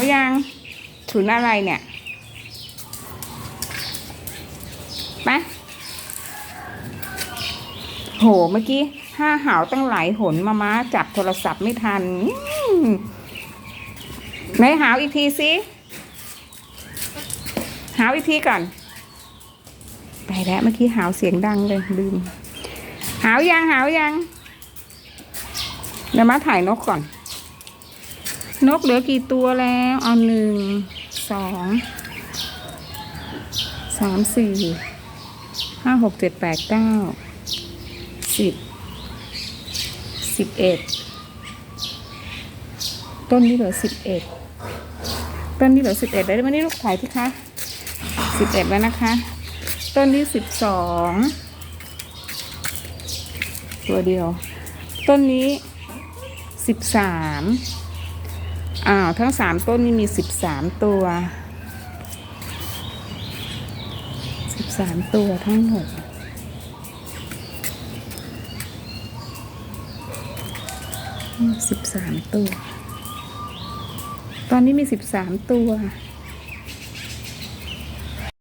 าวยังถุนอะไรเนี่ยไปโห เมื่อกี้ห้าหาวตั้งหลายหนมาม้าจับโทรศัพท์ไม่ทันไหนหาวอีกทีสิหาวอีกทีก่อนไปแล้วเมื่อกี้หาวเสียงดังเลยลืม หาวยังหาวยังเดี๋ยวมาถ่ายนกก่อน นกเหลือกี่ตัวแล้ว เอาหนึ่ง สอง สาม สี่ ห้าหกเจ็ดแปดเก้า สิบ สิบเอ็ด ต้นนี้เหลือสิบเอ็ด ต้นนี้เหลือสิบเอ็ดได้ไหมนี่ลูกถ่ายที่คะสิบเอ็ดแล้วนะคะ ต้นนี้สิบสอง ตัวเดียว ต้นนี้สิบสาม อ้าวทั้งสามต้นนี่มีสิบสามตัวสิบสามตัวทั้งหมดสิบสามตัว ตอนนี้มีสิบสามตัว